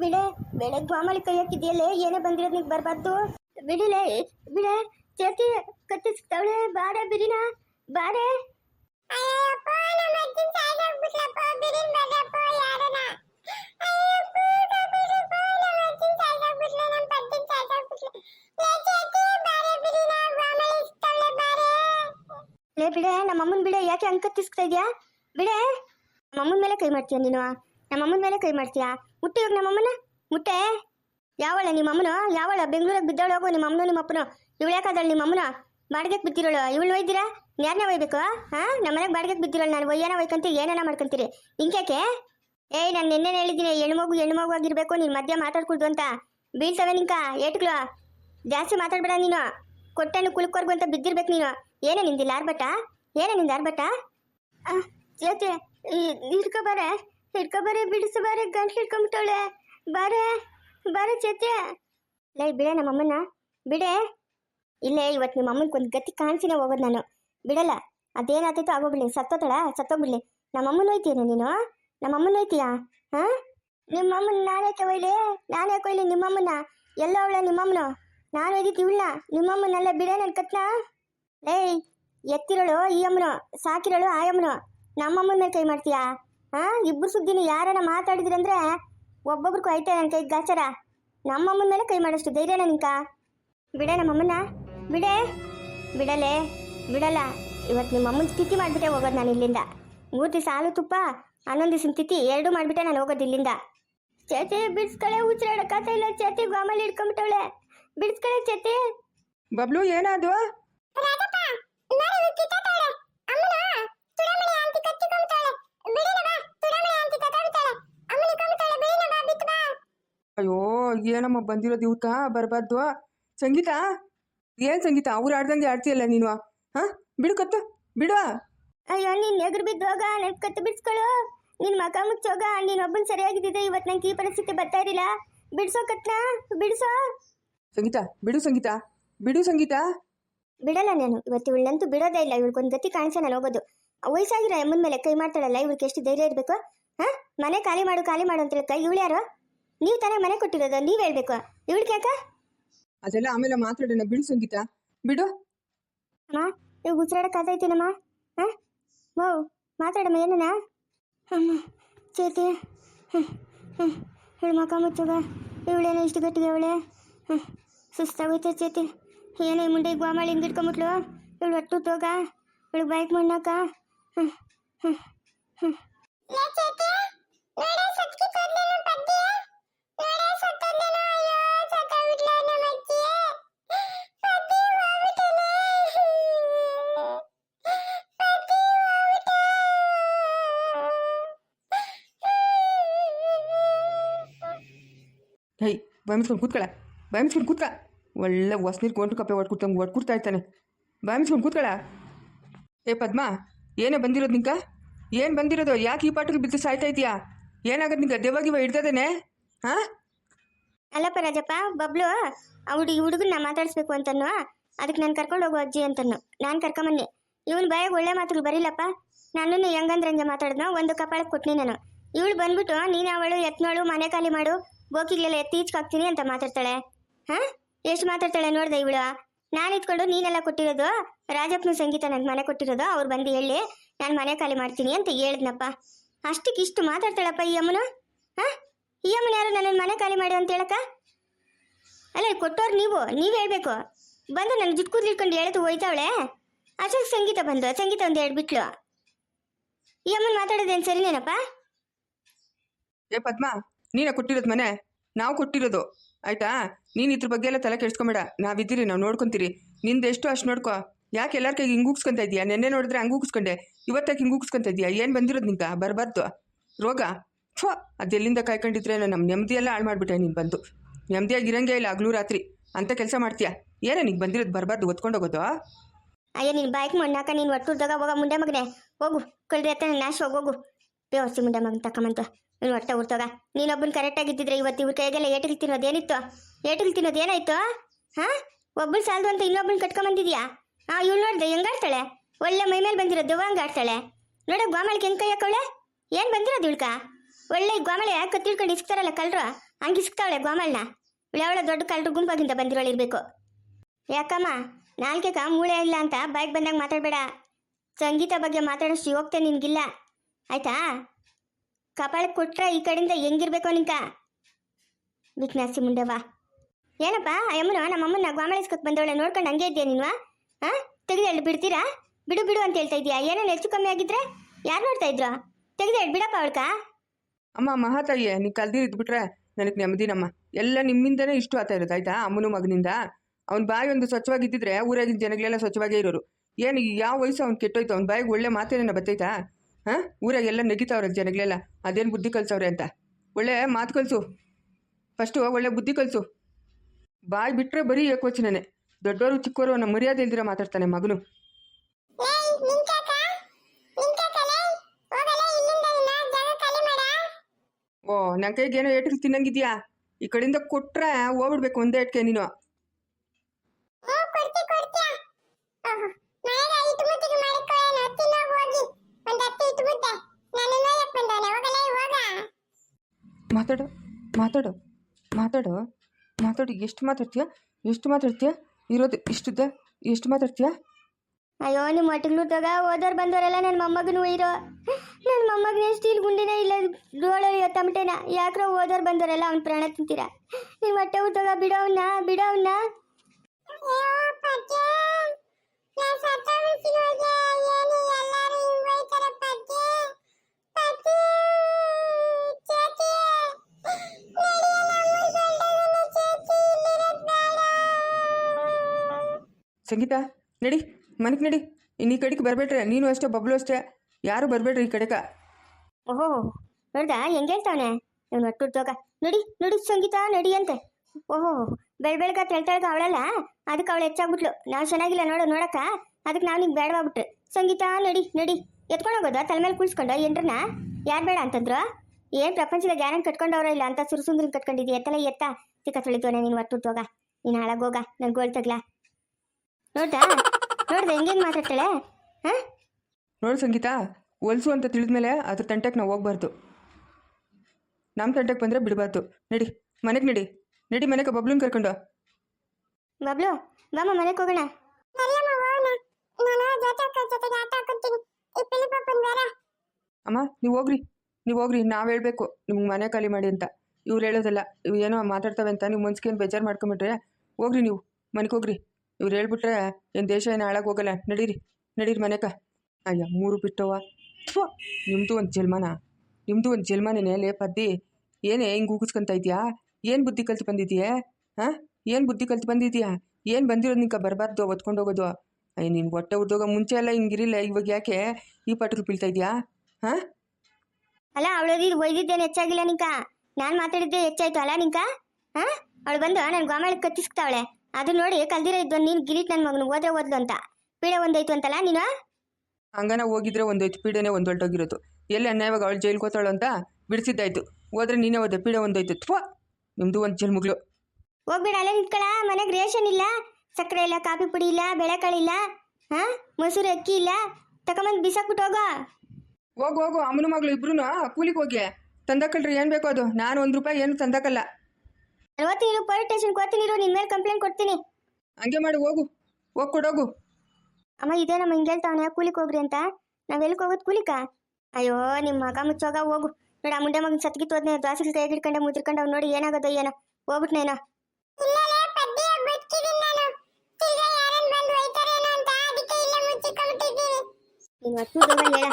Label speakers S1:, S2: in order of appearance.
S1: ಬಿಡೆ. ಬೆಳೆ ಗೋಮಳಿ ಕೈ ಹಾಕಿದ್ಯಲ್ಲೇ? ಏನೇ ಬಂದಿರೋದು ನಿಂಗೆ ಬರಬಾರ್ದು? ಬಿಡಿಲೆ. ಬಿಡೆ. ಚೇತಿ ಕತ್ತಿಸ್ತಾವಳೆ ಬಾರೆ ಬಿರಿನ ಬಾರೆ
S2: ಬಿರಿನ್ ಬಾರೆ
S1: ಲೇ ಬಿಡೆ ನಮ್ಮಮ್ಮನ ಬಿಡೆ. ಯಾಕೆ ಅಂಕ ತಿಸ್ತಾ ಇದೆಯಾ? ಬಿಡೆ. ನಮ್ಮಮ್ಮನ ಮೇಲೆ ಕೈ ಮಾಡ್ತೀಯ ನೀನು? ನಮ್ಮಮ್ಮನ ಮೇಲೆ ಕೈ ಮಾಡ್ತೀಯಾ? ಮುಟ್ಟೆ ಇವಾಗ ನಮ್ಮಮ್ಮನ ಮುಟ್ಟೆ ಯಾವಳ ನಿಮ್ಮಮ್ಮನ ಯಾವಳ? ಬೆಂಗಳೂರಿಗೆ ಬಿದ್ದವಳು? ಹೋಗು, ನಿಮ್ಮ ಅಮ್ಮನು ನಿಮ್ಮ ಅಪ್ಪನು. ಇವಳು ಯಾಕಾದಳು ನಿಮ್ಮ ಅಮ್ಮನ? ಬಾಡಿಗೆಗೆ ಬಿದ್ದಿರೋಳು. ಇವಳು ಒಯ್ದಿರಾ? ಯಾರನ್ನ ಒಯ್ಬೇಕು ಹಾ ನಮ್ಮ ಮನೆಗೆ ಬಾಡಿಗೆಗೆ ಬಿದ್ದಿರೋಳು ನಾನು. ಒಯ್ಯಾನ ಒಯ್ಕೊಂತೀರಿ, ಏನೇನ ಮಾಡ್ಕೊಂತೀರಿ? ಹಿಂಗ್ಯಾಕೆ? ಏಯ್, ನಾನು ನಿನ್ನೆ ಹೇಳಿದ್ದೀನಿ ಹೆಣ್ಮಗು ಹೆಣ್ಮಗು ಆಗಿರ್ಬೇಕು, ನೀನು ಮಧ್ಯ ಮಾತಾಡ್ಕೊಡ್ದು ಅಂತ. ಬೀಳ್ಸವೆ ನಿಂಕ ಏಟ್ಗಳು ಜಾಸ್ತಿ ಮಾತಾಡ್ಬೇಡ ನೀನು. ಕೊಟ್ಟನ್ನು ಕುಳ್ಕೊರ್ಗು ಅಂತ ಬಿದ್ದಿರ್ಬೇಕು ನೀನು. ಏನೇ ನಿಂದಿಲ್ಲ, ಆರ್ಭಟ? ಏನೇ ನಿಂದ ಆರ್ಭಟ? ಇರ್ಕೋ ಬಾರೆ. ಹಿಡ್ಕೊ ಬಾರೆ ಬಿಡಿಸು ಬಾರೆ ಗಂಟು ಹಿಡ್ಕೊಂಬಿಟ್ಟವಳೆ. ಬಾರೆ ಬಾರೆ ಚೇತೆ ಲೈ, ಬಿಡೆ ನಮ್ಮಮ್ಮನ ಬಿಡೆ. ಇಲ್ಲೇ ಇವತ್ತು ನಿಮ್ಮ ಅಮ್ಮನ ಒಂದು ಗತಿ ಕಾಣಿಸಿನೇ ಹೋಗೋದು ನಾನು. ಬಿಡಲ್ಲ, ಅದೇನಾಗ್ತೈತೋ ಆಗೋಗ್ಬಿಡ್ಲಿ. ಸತ್ತೋತಳ, ಸತ್ತೋಗ್ಬಿಡ್ಲಿ. ನಮ್ಮಮ್ಮನ ಹೋಯ್ತೀಯ ನೀನು? ನಮ್ಮಮ್ಮನ ಹೋಯ್ತೀಯಾ? ಹಾ? ನಿಮ್ಮಮ್ಮನ ನಾನು ಯಾಕೆ ಒಯ್ಲಿ ನಾನು ಯಾಕೆ ಒಯ್ಲಿ ನಿಮ್ಮಮ್ಮನ ಎಲ್ಲ ಅವಳ ನಿಮ್ಮಮ್ಮನು? ನಾನು ಒಯ್ದಿತ್ತು ಇವಳನ್ನ. ನಿಮ್ಮಮ್ಮನೆಲ್ಲ ಬಿಡೆ ನನ್ನ ಕತ್ನ? ಲೈ, ಎತ್ತಿರೋಳು ಈ ಅಮ್ಮನು, ಸಾಕಿರೋಳು ಆ ಅಮ್ಮನು. ನಮ್ಮಮ್ಮನ ಕೈ ಮಾಡ್ತೀಯಾ? ಹಾ ಇಬ್ಬರು ಸುದ್ದಿನ ಯಾರನ್ನ ಮಾತಾಡಿದ್ರಂದ್ರೆ ಒಬ್ಬೊಬ್ರು ಐತೆ ನನ್ನ ಕೈ ಗಾಚಾರ. ನಮ್ಮಮ್ಮನ ಮೇಲೆ ಕೈ ಮಾಡೋಷ್ಟು ಧೈರ್ಯನ ನಿಂಕ ಬಿಡೆ ನಮ್ಮಮ್ಮನ ಬಿಡೆ? ಬಿಡಲೆ? ಬಿಡಲ್ಲ. ಇವತ್ತು ನಿಮ್ಮಮ್ಮನ ಸ್ಥಿತಿ ಮಾಡಿಬಿಟ್ಟೆ ಹೋಗೋದು ನಾನು ಇಲ್ಲಿಂದ. ಮೂರು ದಿವಸ ಹಾಲು ತುಪ್ಪ, ಹನ್ನೊಂದು ದಿವಸ ತಿಥಿ ಎರಡೂ ಮಾಡಿಬಿಟ್ಟೆ ನಾನು ಹೋಗೋದು ಇಲ್ಲಿಂದ. ಚೇತಿ ಬಿಡ್ಸ್ಕಳೆ ಉಸಿರಾಡಕ್ಕಾತ ಇಲ್ಲ, ಚೇತಿ ಗೋಮಲ್ಲಿ ಹಿಡ್ಕೊಂಬಿಟ್ಟವಳೆ ಬಿಡ್ಸ್ಕಳೆ ಚೇತಿ.
S3: ಬಬ್ಲು ಏನಾದು ಅಯ್ಯೋ ಏನಮ್ಮ ಬಂದಿರೋದು ಇವತ್ತ ಬರಬಾರ್ದು. ಸಂಗೀತ? ಏನ್ ಸಂಗೀತ? ಅವ್ರು ಆಡ್ದಂಗೆ ಆಡ್ತೀಯಲ್ಲ ನೀನು? ಹಾ? ಬಿಡು ಕತ್ತು. ಬಿಡು
S1: ಅಯ್ಯೋ ನೀನ್ ಎದುರು ಬಿದ್ದೋಗ ನೆಟ್ ಕತ್ತು ಬಿಡ್ಸ್ಕೊಳು. ನಿನ್ ಮಕ ಮುಚ್ಚೋಗ ನೀನ್ ಒಬ್ಬನ್ ಸರಿಯಾಗಿದ್ದಿದೆ ಇವತ್ತು ನಂಗೆ ಈ ಪರಿಸ್ಥಿತಿ ಬರ್ತಾ ಇರಲಿಲ್ಲ. ಬಿಡ್ಸೋ ಕತ್ನ? ಬಿಡ್ಸೋ?
S3: ಸಂಗೀತ ಬಿಡು ಸಂಗೀತ. ಬಿಡು ಸಂಗೀತ.
S1: ಬಿಡಲ್ಲ ನಾನು. ಇವತ್ತು ಇವಳಂತೂ ಬಿಡೋದೇ ಇಲ್ಲ. ಇವಳಿಗೊಂದು ಗತಿ ಕಾಣಿಸ ನಾನು ಹೋಗೋದು. ವಯಸ್ಸಾಗಿರೋ ಎಮ್ಮನ ಮೇಲೆ ಕೈ ಮಾಡ್ತಾಳಲ್ಲ ಇವಳಿಗೆ ಎಷ್ಟು ಧೈರ್ಯ ಇರಬೇಕು? ಹಾ? ಮನೆ ಖಾಲಿ ಮಾಡು ಖಾಲಿ ಮಾಡು ಅಂತ ಹೇಳಕ್ಕ ಇವಳು ಯಾರು? ನೀವು ತಾನೇ ಮನೆ ಕೊಟ್ಟಿರೋದು ನೀವು ಹೇಳ್ಬೇಕು. ಇವಳು ಕ್ಯಾಕ
S3: ಅದೆಲ್ಲ ಆಮೇಲೆ ಮಾತಾಡೋಣ ಬಿಡು ಸಂಗೀತ. ಬಿಡು.
S1: ಅಮ್ಮ ಇವಾಗ ಉಸಿರಾಡಕ್ಕಾಗೈತೇನಮ್ಮ ಹಾಂ? ಓ ಮಾತಾಡಮ್ಮ ಏನನ ಅಮ್ಮ ಚೇತಿ. ಹ್ಞೂ ಹ್ಞೂ ಇವಳು ಮಕ ಮುಚ್ಚೋಗ ಇವಳೇನೋ ಇಷ್ಟು ಗಟ್ಟಿಗೆ ಅವಳೆ. ಹ್ಞೂ ಸುಸ್ತಾಗೋಯ್ತೆ ಚೇತಿ. ಏನೇ ಮುಂಡೆ ಗೋಮಾಳಿ ಹಿಂಗೆ ಇಟ್ಕೊಂಬಿಟ್ಲು? ಇವಳು ಒಟ್ಟು ತೋಗ ಇವಳು ಬೈಕ್ ಮಣ್ಣಾಕ. ಹ್ಞೂ ಹ್ಞೂ ಹ್ಞೂ
S2: ಹೋಗ್ಬಿಟ್ಟ
S3: ಹೈ ಬಾಯ್ ಮುಚ್ಕೊಂಡು ಕೂತ್ಕ ಒಳ್ಳೆ ಹೊಸ್ನೀರು ಗೊಂಟು ಕಪ್ಪೆ ಹೊಡ್ಕೊಡ್ತಂಗೆ ಹೊಡ್ಕೊಡ್ತಾ ಇರ್ತಾನೆ. ಬಾಯ್ ಕೂತ್ಕೊಳ. ಏ ಪದ್ಮ, ಏನೇ ಬಂದಿರೋದು ನಿಂಕ ಏನು ಬಂದಿರೋದು? ಯಾಕೆ ಈ ಪಾಟಿಗೆ ಬಿದ್ದು ಸಾಯ್ತಾ ಇದೆಯಾ ಏನಾಗತ್ತೆ ನಿಂಗೆ? ದೆವ್ವಾಗಿವ ಹಿಡ್ದದೇನೆ? ಹಾಂ?
S1: ಅಲ್ಲಪ್ಪ ರಾಜಪ್ಪ, ಬಬ್ಲು ಹುಡುಗಿ ಹುಡುಗನ್ನ ಮಾತಾಡಿಸ್ಬೇಕು ಅಂತನು ಅದಕ್ಕೆ ನಾನು ಕರ್ಕೊಂಡು ಹೋಗು ಅಜ್ಜಿ ಅಂತನೋ ನಾನು ಕರ್ಕೊಂಬಂದೆ ಇವನು ಬಾಯಾಗ ಒಳ್ಳೆ ಮಾತುಗಳು ಬರೀಲಪ್ಪ ನಾನು ಹೆಂಗಂದ್ರೆ ಹಂಗೆ ಮಾತಾಡಿದ್ನೋ, ಒಂದು ಕಪಾಳಕ್ಕೆ ಕೊಟ್ನಿ ನಾನು. ಇವಳು ಬಂದ್ಬಿಟ್ಟು, ನೀನು ಅವಳು ಎತ್ನೋಳು ಮನೆ ಖಾಲಿ ಮಾಡು. ಬೋಕಿಗ್ಲೆಲ್ಲ ಎತ್ತಿ ಈಚ್ಕಾಕ್ತೀನಿ ಅಂತ ಮಾತಾಡ್ತಾಳೆ. ಹಾ? ಎಷ್ಟು ಮಾತಾಡ್ತಾಳೆ ನೋಡ್ದೆ ಇವಳು ನಾನು ಇಟ್ಕೊಂಡು ನೀನೆಲ್ಲ ಕೊಟ್ಟಿರೋದು? ರಾಜಪ್ಪನ ಸಂಗೀತ ನನ್ನ ಮನೆ ಕೊಟ್ಟಿರೋದು? ಅವ್ರು ಬಂದು ಹೇಳಿ ನಾನು ಮನೆ ಖಾಲಿ ಮಾಡ್ತೀನಿ ಅಂತ ಹೇಳಿದ್ನಪ್ಪ. ಅಷ್ಟಕ್ಕೆ ಇಷ್ಟು ಮಾತಾಡ್ತಾಳಪ್ಪ ಈ ಅಮ್ಮನು? ಹಾ? ಈ ಅಮ್ಮನ ಯಾರು ನನ್ನ ಮನೆ ಖಾಲಿ ಮಾಡಿ ಅಂತ ಹೇಳಕ್ಕ? ಅಲ್ಲ ಕೊಟ್ಟವ್ರು ನೀವು. ನೀವು ಹೇಳ್ಬೇಕು. ಬಂದು ನನ್ನ ಜುಟ್ ಕೂದಲು ಇಟ್ಕೊಂಡು ಎಳೆದು ಹೋಯ್ತಾವಳೆ ಅಷ್ಟೊಂದು ಸಂಗೀತ ಬಂದು, ಸಂಗೀತ ಒಂದು ಎರಡು ಬಿಟ್ಲು. ಈ ಅಮ್ಮನ ಮಾತಾಡೋದೇನು ಸರಿನೇನಪ್ಪ?
S3: ಏ ಪದ್ಮ ನೀನೇ ಕೊಟ್ಟಿರೋದು ಮನೆ, ನಾವು ಕೊಟ್ಟಿರೋದು, ಆಯ್ತಾ? ನೀನು ಇದ್ರ ಬಗ್ಗೆ ಎಲ್ಲ ತಲೆ ಕೆಡ್ಸ್ಕೊಂಬೇಡ. ನಾವಿದ್ದೀರಿ, ನಾವು ನೋಡ್ಕೊಂತೀರಿ. ನಿಂದು ಎಷ್ಟು ಅಷ್ಟು ನೋಡ್ಕೊ. ಯಾಕೆ ಎಲ್ಲರ ಕೈಗೆ ಹಿಂಗೆ ಉಗ್ಸ್ಕೊಂತ ಇದೀಯಾ ನೆನ್ನೆ ನೋಡಿದ್ರೆ ಹಂಗೆ ಉಗಿಸ್ಕೊಂಡೆ. ಇವತ್ತಾಗಿ ಹಿಂಗೆ ಉಗಿಸ್ಕೊಂತ ಇದೀಯಾ ಏನು ಬಂದಿರೋದು ನಿಂಗೆ ಬರಬಾರ್ದು. ರೋಗ? ಥೋ ಅದೆಲ್ಲಿಂದ ಕಾಯ್ಕೊಂಡಿದ್ರೆ ನಮ್ಮ ನೆಮ್ಮದಿಯೆಲ್ಲ ಹಾಳು ಮಾಡಿಬಿಟ್ಟೆ ನೀನು ಬಂದು. ನೆಮ್ಮದಿಯಾಗಿ ಇರಂಗೇ ಇಲ್ಲ ಹಗ್ಲು ರಾತ್ರಿ. ಅಂತ ಕೆಲಸ ಮಾಡ್ತೀಯಾ? ಏನೇ ನಿಂಗೆ ಬಂದಿರೋದು ಬರಬಾರ್ದು, ಒತ್ಕೊಂಡು ಹೋಗೋದು?
S1: ಅಯ್ಯ, ನೀನು ಬೈಕ್ ಮಣ್ಣಾಕ ನೀನು ಒಟ್ಟು ಹೋಗ ಮುಂಡೆ ಮಗನೆ. ಹೋಗು, ಕಳ್ರಿ ಹತ್ತ ನಾಶ ಹೋಗು ಬೇವರ್ಸಿ ಮುಂಡೆ ಮಗನ ತಕ್ಕಮಂತ ಹೊಟ್ಟೆ ಉರ್ತೋಗ ನೀನೊಬ್ಬನ ಕರೆಕ್ಟಾಗಿ ಇದ್ದಿದ್ರೆ ಇವತ್ತು ಇವ್ರ ಕೈಗೆಲ್ಲ ಏಟಿಗೆ ತಿನ್ನೋದು ಏನಿತ್ತು ಏಟಿಗೆ ತಿನ್ನೋದು ಏನಾಯ್ತು ಹಾಂ? ಒಬ್ಬಳು ಸಾಲದು ಅಂತ ಇನ್ನೊಬ್ಬನ ಕಟ್ಕೊಂಬಂದಿದ್ಯಾ ಹಾಂ ಇವ್ಳು ನೋಡಿದೆ, ಹೆಂಗಾಡ್ತಾಳೆ? ಒಳ್ಳೆ ಮೈ ಮೇಲೆ ಬಂದಿರೋ ದೆವ್ವಂಗ ಆಡ್ತಾಳೆ ನೋಡ, ಗೋಮಳಿಗೆ ಹೆಂಗೆ ಕೈ ಹಾಕವಳೆ ಏನು ಬಂದಿರೋದು ಇಳ್ಕ ಒಳ್ಳೆ ಗೋಮಳೆ ಕತ್ತಿಳ್ಕೊಂಡು ಇಸ್ತಾರಲ್ಲ ಕಲ್ರು? ಹಂಗಿಸ್ತಾವಳೆ ಗೋಮಳ್ನ? ಇವಳ ದೊಡ್ಡ ಕಳ್ಳರು ಗುಂಪಾಗಿಂದ ಬಂದಿರೋಳು ಇರಬೇಕು ಯಾಕಮ್ಮ ನಾಲ್ಕೆಕ ಮೂಳೆ ಇಲ್ಲ ಅಂತ ಬೈಕ್ ಬಂದಾಗ ಮಾತಾಡಬೇಡ. ಸಂಗೀತ ಬಗ್ಗೆ ಮಾತಾಡೋಷ್ಟು ಹೋಗ್ತೇನೆ ನಿನ್ಗಿಲ್ಲ. ಆಯ್ತಾ? ಕಪಾಳಕ್ಕೆ ಕೊಟ್ರ ಈ ಕಡೆಯಿಂದ ಹೆಂಗಿರ್ಬೇಕು ನಿಂಕ ಬಿಕ್ನಾಸಿ ಮುಂಡೆವಾ ಏನಪ್ಪ, ಅಯ್ಯಮ್ಮನ ನಮ್ಮಮ್ಮನ ಗೋಮಳಿಸ್ಕೊಕ್ ಬಂದವಳೆ, ನೋಡ್ಕೊಂಡು ಹಂಗೆ ಇದೆಯಾ ನೀನ್ವಾ ಹಾಂ ತೆಗೆದು ಬಿಡ್ತೀರಾ? ಬಿಡು ಬಿಡು ಅಂತ ಹೇಳ್ತಾ ಇದೀಯಾ ಏನೇನು ಹೆಚ್ಚು ಕಮ್ಮಿ ಆಗಿದ್ರೆ? ಯಾರು ನೋಡ್ತಾ ಇದ್ರು? ತೆಗೆದು ಬಿಡಪ್ಪ ಅವಳ್ಕ
S3: ಅಮ್ಮ ಮಹಾತಾಯಿಯೇ ನೀ ಕಲ್ದಿರಿದ್ ಬಿಟ್ರೆ ನನಗೆ ನೆಮ್ಮದಿನಮ್ಮ ಎಲ್ಲ ನಿಮ್ಮಿಂದನೇ ಇಷ್ಟು ಆತ ಇರೋದು, ಆಯ್ತಾ, ಅಮ್ಮನ ಮಗನಿಂದ? ಅವ್ನ ಬಾಯಿ ಒಂದು ಸ್ವಚ್ಛವಾಗಿದ್ದಿದ್ರೆ ಊರಾಗಿನ ಜನಗಳೆಲ್ಲ ಸ್ವಚ್ಛವಾಗೇ ಇರೋರು. ಏನು ಯಾವ ವಯಸ್ಸು ಅವ್ನು ಕೆಟ್ಟೋಯ್ತು? ಅವ್ನ ಬಾಯಿಗೆ ಒಳ್ಳೆ ಮಾತೇನ ಬತ್ತೈತಾ? ಹಾಂ? ಊರಾಗೆಲ್ಲ ನೆಗಿತಾವ್ರೆ ಜನಗಳೆಲ್ಲ. ಅದೇನು ಬುದ್ಧಿ ಕಲ್ಸವ್ರೆ ಅಂತ. ಒಳ್ಳೆ ಮಾತು ಕಲಿಸು. ಫಸ್ಟು ಒಳ್ಳೆ ಬುದ್ಧಿ ಕಲಿಸು. ಬಾಯಿ ಬಿಟ್ಟರೆ ಬರೀ ಏಕವಚನನೇ. ದೊಡ್ಡವರು ಚಿಕ್ಕವರು ಅನ್ನೋ ಮರ್ಯಾದೆ ಇಲ್ದಿರ ಮಾತಾಡ್ತಾನೆ ಮಗನು. ಓ ನನ್ನ ಕೈಗೆ ಏನೋ ಏಟು ತಿನ್ನಂಗಿದ್ಯಾ? ಈ ಕಡೆಯಿಂದ ಕೊಟ್ರೆ ಹೋಗ್ಬಿಡ್ಬೇಕು ಒಂದೇ ಏಟ್ಗೆ ನೀನು
S2: ಹ್ಞೂ ಕೊಡ್ತಿ ಕೊಡ್ತೀಯ ಓಹೋ ಮನೆಗೆ ಇಟ್ಮುಟ್ಟಿಗೆ ಮಾಡಿಕೊಳ್ಳೋಣ ತಿನ್ನೋಗಿ ಹೋಗಿ ಒಂದು ಹತ್ತು ಇಟ್ಬಿಟ್ಟೆ ನಾನು ನೋಯಕ್ ಬಂದವನೆ ಹೋಗಲೇ ಹೋಗ
S3: ಮಾತಾಡು ಮಾತಾಡು ಮಾತಾಡು. ಮಾತಾಡು ಎಷ್ಟು ಮಾತಾಡ್ತೀಯಾ? ಎಷ್ಟು ಮಾತಾಡ್ತೀಯಾ? ಇರೋದು ಇಷ್ಟುದ ಎಷ್ಟು ಮಾತಾಡ್ತೀಯಾ?
S1: ಅಯ್ಯೋ ನಿಮ್ಮ ಹೊಟ್ಟೆಗ್ಲೂದಾಗ ಓದೋರು ಬಂದವರೆಲ್ಲ ನನ್ನ ಮೊಮ್ಮಗನು ಇರೋ. ನನ್ನ ಮೊಮ್ಮಗನ ಸ್ಟೀಲ್ ಗುಂಡಿನೇ ಇಲ್ಲ ಡೋಳಲ್ಲಿ ತಮಟೆನ ಯಾಕ್ರೋ ಓದೋರು ಬಂದವರೆಲ್ಲ ಅವ್ನ ಪ್ರಾಣ ತಿಂತೀರಾ? ನಿಮ್ಮ ಹೊಟ್ಟೆ ಊದಾಗ ಬಿಡೋವ್ನ ಬಿಡೋವ್ನ.
S3: ಸಂಗೀತ, ನಡಿ, ಮನೆಗೆ ನಡಿ. ಇನ್ನು ಈ ಕಡೆಗೆ ಬರಬೇಡ್ರೆ. ನೀನು ಅಷ್ಟೇ, ಬಬ್ಲು ಅಷ್ಟೇ. ಯಾರು ಬರಬೇಡ್ರಿ ಈ ಕಡೆಗೆ.
S1: ಓಹೋ, ನೋಡ್ದ? ಹೆಂಗ್ ಹೇಳ್ತಾವನೆ? ಇವನು ಒಟ್ಟು ಉದ್ಯೋಗ. ನೋಡಿ, ನಡಿ ಸಂಗೀತ, ನಡಿ ಅಂತೆ. ಓಹೋ, ಬೆಳ್ ಬೆಳಗ ತೆಳ್ತಾಳ್ಗ ಅವಳಲ್ಲ? ಅದಕ್ಕೆ ಅವಳು ಹೆಚ್ಚಾಗ್ಬಿಟ್ಲು. ನಾವು ಚೆನ್ನಾಗಿಲ್ಲ ನೋಡು, ನೋಡಕ್ಕ. ಅದಕ್ಕೆ ನಾವು ನಿಂಗೆ ಬೇಡವಾಗ್ಬಿಟ್ರೆ ಸಂಗೀತ, ನಡಿ ನಡಿ. ಎತ್ಕೊಂಡು ಹೋಗೋದ? ತಲೆ ಮೇಲೆ ಕುಳಿಸ್ಕೊಂಡು? ಏನ್ರನ್ನ? ಯಾರು ಬೇಡ ಅಂತಂದ್ರು? ಏನು ಪ್ರಪಂಚದಾಗ ಯಾರನ್ನ ಕಟ್ಕೊಂಡವ್ರ ಇಲ್ಲ? ಅಂತ ಸುರುಸುಂದ್ರನ್ ಕಟ್ಕೊಂಡಿದ್ದೀಯ ಎತ್ತಲ ಎತ್ತ. ತಿಕ್ಕ ತೊಳಿತೋನೆ ನೀನು ಒಟ್ಟು ಉದ್ಯೋಗ. ನೀನು ಹಾಳಾಗೋಗ ನನ್ ಗೋಳ್ ತಗ್ಲಾ. ನೋಡ್ದಾ ನೋಡ್ದೆ ಹೆಂಗೆ ಮಾತಾಡ್ತಾಳೆ? ಹಾಂ?
S3: ನೋಡು ಸಂಗೀತ ಹೊಲ್ಸು ಅಂತ ತಿಳಿದ್ಮೇಲೆ ಅದ್ರ ತಂಟಕ್ಕೆ ನಾವು ಹೋಗ್ಬಾರ್ದು. ನಮ್ಮ ತಂಟಕ್ಕೆ ಬಂದರೆ ಬಿಡಬಾರ್ದು. ನಡಿ ಮನೆಗೆ ನಡಿ. ನಡಿ ಮನೆಗೆ ಬಬ್ಲೂನ್ ಕರ್ಕೊಂಡು
S1: ಬಬ್ಲು ಬಾಮ ಮನೆಗೆ ಹೋಗೋಣ.
S3: ಅಮ್ಮ ನೀವು ಹೋಗ್ರಿ. ನೀವು ಹೋಗ್ರಿ ನಾವು ಹೇಳಬೇಕು. ನಿಮ್ಗೆ ಮನೆ ಖಾಲಿ ಮಾಡಿ ಅಂತ. ಇವ್ರು ಹೇಳೋದಲ್ಲ ಇವು ಏನೋ ಮಾತಾಡ್ತವೆ ಅಂತ ನೀವು ಮನ್ಸಿಗೇನು ಬೇಜಾರು ಮಾಡ್ಕೊಂಬಿಟ್ರೆ ಹೋಗ್ರಿ ನೀವು. ಮನೆಗೆ ಹೋಗ್ರಿ. ಇವ್ರು ಹೇಳ್ಬಿಟ್ರೆ, ಏನು ದೇಶ ಏನು ಹಾಳಾಗಿ ಹೋಗಲ್ಲ, ನಡೀರಿ ನಡೀರಿ ಮನೆಕ. ಅಯ್ಯ, ಮೂರು ಬಿಟ್ಟವ ಥ್ವ ನಿಮ್ಮದು ಒಂದು ಜಲ್ಮಾನ. ನಿಮ್ಮದು ಒಂದು ಜಲ್ಮಾನೇನೆ ಲೇ ಪದ್ದಿ ಏನೇ, ಹಿಂಗೆ ಉಗಿಸ್ಕೊಂತ ಇದೆಯಾ? ಏನು ಬುದ್ಧಿ ಕಲ್ತು ಬಂದಿದೆಯೇ? ಹಾಂ? ಏನು ಬುದ್ಧಿ ಕಲ್ತು ಬಂದಿದ್ಯಾ? ಏನು ಬಂದಿರೋದು ನಿಂಕ ಬರಬಾರ್ದು ಒತ್ಕೊಂಡು ಹೋಗೋದು? ಅಯ್ಯ, ನೀನು ಹೊಟ್ಟೆ ಉದ್ದೋಗ ಮುಂಚೆ ಎಲ್ಲ ಹಿಂಗಿರಿಲ್ಲ ಇವಾಗ ಯಾಕೆ ಈ ಪಟ್ಟರು ಬೀಳ್ತಾ ಇದೆಯಾ? ಹಾಂ?
S1: ಅಲ್ಲ, ಅವಳು ಒಯ್ದಿದ್ದೇನು ಹೆಚ್ಚಾಗಿಲ್ಲ ನಿಂಕ ನಾನು ಮಾತಾಡಿದ್ದೆ ಹೆಚ್ಚಾಯ್ತು ಅಲ್ಲ ನಿಂಕ ಹಾ? ಅವಳು ಬಂದು ನನ್ನ ಗೋಮಾಳಿ ಕತ್ತಿಸ್ತಾವಳೆ. ಅದು ನೋಡಿ ಕಲ್ದಿರ ಇದ್ದು ನೀನು ಗಿರೀಟ್ ನನ್ನ ಮಗನು ಓದ್ರೆ ಓದ್ಲು ಅಂತ. ಪೀಡೆ ಒಂದೈತು ಅಂತಲ್ಲ ನೀನು?
S3: ಹಂಗನ ಹೋಗಿದ್ರೆ ಒಂದೈತು ಪೀಡೆನೇ ಒಂದು ಹೊರಟೋಗಿರೋದು ಎಲ್ಲಿ ಅನ್ಯಾಯವಾಗ ಅವಳು ಜೈಲ್ ಹೋತಾಳು ಅಂತ ಬಿಡಿಸಿದ್ದಾಯ್ತು. ಹೋದ್ರೆ ನೀನೆ ಹೋದೆ ಪೀಡೆ ಒಂದೈತು ನಿಮ್ದು ನಿಮ್ಮದು ಒಂದು ಜಲ್ಮುಗ್ಳು.
S1: ಹೋಗ್ಬೇಡ ಅಲ್ಲೇ ನಿಂತ್ಕೊಳ. ಮನೆಗೆ ರೇಷನ್ ಇಲ್ಲ ಸಕ್ಕರೆ ಇಲ್ಲ ಕಾಫಿ ಪುಡಿ ಇಲ್ಲ ಬೆಳೆಕಾಳಿಲ್ಲ ಇಲ್ಲ ಹಾ? ಮೊಸರು ಅಕ್ಕಿ ಇಲ್ಲ. ತಗೊಂಬಂದು ಬಿಸಾಕ್ಬಿಟ್ಟು ಹೋಗೋ.
S3: ಹೋಗು ಹೋಗು ಅಮ್ಮನ ಮಗಳು ಇಬ್ರು ಕೂಲಿಗೆ ಹೋಗಿ. ತಂದಕಲ್ರಿ ಏನು ಬೇಕೋ ಅದು. ನಾನು ಒಂದು ರೂಪಾಯಿ ಏನು ತಂದಕ್ಕಲ್ಲ
S1: ಅರವತ್ತು ನೀನು ಪೊಲೀಸ್ ಸ್ಟೇಷನ್ಗೆ ಹೋಗ್ತೀನಿ ಇರು ನಿನ್ನ ಮೇಲೆ ಕಂಪ್ಲೇಂಟ್ ಕೊಡ್ತೀನಿ.
S3: ಹಂಗೆ ಮಾಡಿ ಹೋಗು. ಹೋಗಿ ಕೊಡೋಗು
S1: ಅಮ್ಮ ಇದೇ ನಮ್ಮ ಹಿಂಗೆ ಹೇಳ್ತಾವನೆ ಕೂಲಿಗೆ ಹೋಗ್ರಿ ಅಂತ? ನಾವ್ ಎಲ್ಲಿಗೆ ಹೋಗೋದು ಕೂಲಿಕ ಅಯ್ಯೋ ನಿಮ್ಮ ಮಗ ಮುಚ್ಚೋಗ ಹೋಗು. ನೋಡಿ ಆ ಮುಂಡೆ ಮಗನ ಸತ್ಗಿತ್ತು ಹೋದ್ನೆ ದ್ವಾಸಿಗೆ ಕೈ ಹಿಡ್ಕೊಂಡು ಮುದ್ರಕೊಂಡು ಅವ್ನು ನೋಡಿ ಏನಾಗೋದು ಏನೋ. ಹೋಗ್ಬಿಟ್ನೇನೋ
S2: ಇಲ್ಲಲೇ ಪದ್ಯ ಬದುಕಿದ್ದೀನಿ ನಾನು. ತಿರ್ಗಾ ಯಾರನ್ನ ಬಂದು ಒಯ್ತಾರೇನೋ ಅಂತ ಅದಕ್ಕೆ ಇಲ್ಲೇ ಮುಚ್ಚಿಕೊಂಡ್ಬಿಟ್ಟಿದ್ದೀನಿ.
S1: ನೀನು ಒಟ್ಟು ಹೇಳ.